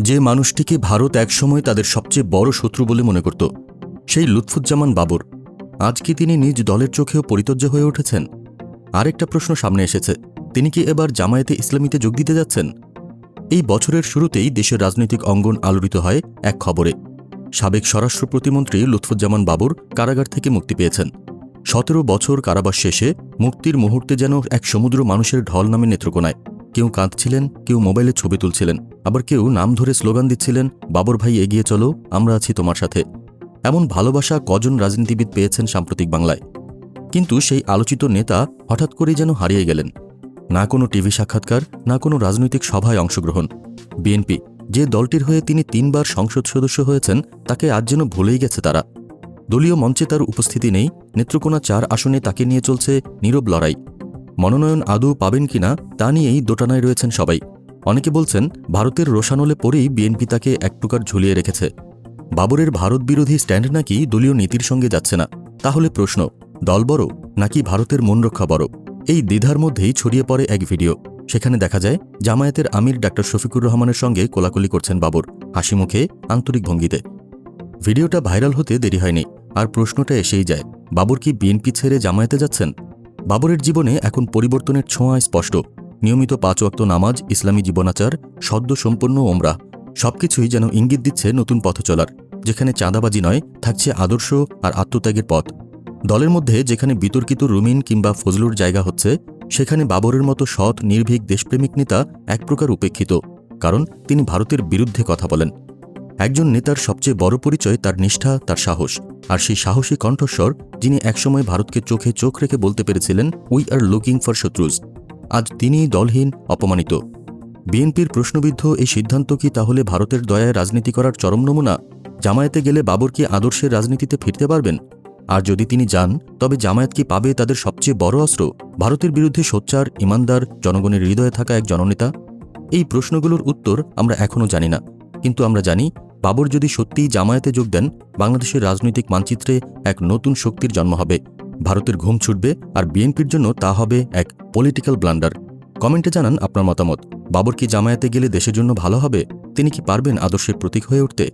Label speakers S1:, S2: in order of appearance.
S1: যে মানুষটিকে ভারত একসময় তাদের সবচেয়ে বড় শত্রু বলে মনে করত, সেই লুৎফুজ্জামান বাবর। আজ কি তিনি নিজ দলের চোখেও পরিতর্য হয়ে উঠেছেন। আরেকটা প্রশ্ন সামনে এসেছে, তিনি কি এবার জামায়াতে ইসলামীতে যোগ দিতে যাচ্ছেন? এই বছরের শুরুতেই দেশের রাজনৈতিক অঙ্গন আলোড়িত হয় এক খবরে। সাবেক স্বরাষ্ট্র প্রতিমন্ত্রী লুৎফুজ্জামান বাবর কারাগার থেকে মুক্তি পেয়েছেন। সতেরো বছর কারাবাস শেষে মুক্তির মুহূর্তে যেন এক সমুদ্র মানুষের ঢল নামে নেত্রকোনায়। কেউ কাঁদছিলেন, কেউ মোবাইলে ছবি তুলছিলেন, আবার কেউ নাম ধরে স্লোগান দিচ্ছিলেন, বাবর ভাই এগিয়ে চলো, আমরা আছি তোমার সাথে। এমন ভালোবাসা কজন রাজনীতিবিদ পেয়েছেন সাম্প্রতিক বাংলায়। কিন্তু সেই আলোচিত নেতা হঠাৎ করেই যেন হারিয়ে গেলেন। না কোনো টিভি সাক্ষাৎকার, না কোনো রাজনৈতিক সভায় অংশগ্রহণ। বিএনপি, যে দলটির হয়ে তিনি তিনবার সংসদ সদস্য হয়েছেন, তাকে আজ যেন ভুলেই গেছে তারা। দলীয় মঞ্চে তার উপস্থিতি নেই, নেত্রকোনা চার আসনে তাকে নিয়ে চলছে নীরব লড়াই। মনোনয়ন আদৌ পাবেন কিনা তা নিয়েই দোটানায় রয়েছেন সবাই। অনেকে বলছেন, ভারতের রোশানলে পরেই বিএনপি তাকে এক প্রকার ঝুলিয়ে রেখেছে। বাবরের ভারত বিরোধী স্ট্যান্ড নাকি দলীয় নীতির সঙ্গে যাচ্ছে না? তাহলে প্রশ্ন, দল বড় নাকি ভারতের মন রক্ষা বড়? এই দ্বিধার মধ্যেই ছড়িয়ে পড়ে এক ভিডিও। সেখানে দেখা যায়, জামায়াতের আমির ডাক্তার শফিকুর রহমানের সঙ্গে কোলাকুলি করছেন বাবর, হাসি মুখে, আন্তরিক ভঙ্গিতে। ভিডিওটা ভাইরাল হতে দেরি হয়নি, আর প্রশ্নটা এসেই যায়, বাবর কি বিএনপি ছেড়ে জামায়াতে যাচ্ছেন? বাবরের জীবনে এখন পরিবর্তনের ছোঁয়া স্পষ্ট। নিয়মিত পাঁচ ওয়াক্ত নামাজ, ইসলামী জীবনাচার, সদ্য সম্পন্ন ওমরা, সবকিছুই যেন ইঙ্গিত দিচ্ছে নতুন পথ চলার, যেখানে চাঁদাবাজি নয়, থাকছে আদর্শ আর আত্মত্যাগের পথ। দলের মধ্যে যেখানে বিতর্কিত রুমিন কিংবা ফজলুর জায়গা হচ্ছে, সেখানে বাবরের মতো সৎ, নির্ভীক, দেশপ্রেমিক নেতা এক প্রকার উপেক্ষিত, কারণ তিনি ভারতের বিরুদ্ধে কথা বলেন। একজন নেতার সবচেয়ে বড় পরিচয় তার নিষ্ঠা, তার সাহস। আর সেই সাহসী কণ্ঠস্বর যিনি একসময় ভারতকে চোখে চোখ রেখে বলতে পেরেছিলেন উই আর লুকিং ফর শত্রুজ। আজ তিনি দলহীন, অপমানিত। বিএনপির প্রশ্নবিদ্ধ এই সিদ্ধান্ত কি তাহলে ভারতের দয়ায় রাজনীতি করার চরম নমুনা? জামায়াতে গেলে বাবর কি আদর্শের রাজনীতিতে ফিরতে পারবেন? আর যদি তিনি যান, তবে জামায়াত কি পাবে তাদের সবচেয়ে বড় অস্ত্র? ভারতের বিরুদ্ধে সোচ্চার, ইমানদার, জনগণের হৃদয়ে থাকা এক জননেতা? এই প্রশ্নগুলোর উত্তর আমরা এখনও জানি না। কিন্তু আমরা জানি বাবর যদি সত্যিই জামায়াতে যোগ দেন, বাংলাদেশের রাজনৈতিক মানচিত্রে এক নতুন শক্তির জন্ম হবে। ভারতের ঘুম ছুটবে আর বিএনপির জন্য তা হবে এক পলিটিক্যাল ব্লান্ডার কমেন্টে জানান আপনার মতামত। বাবর কি জামায়াতে গেলে দেশের জন্য ভালো হবে? তিনি কি পারবেন আদর্শের প্রতীক হয়ে উঠতে?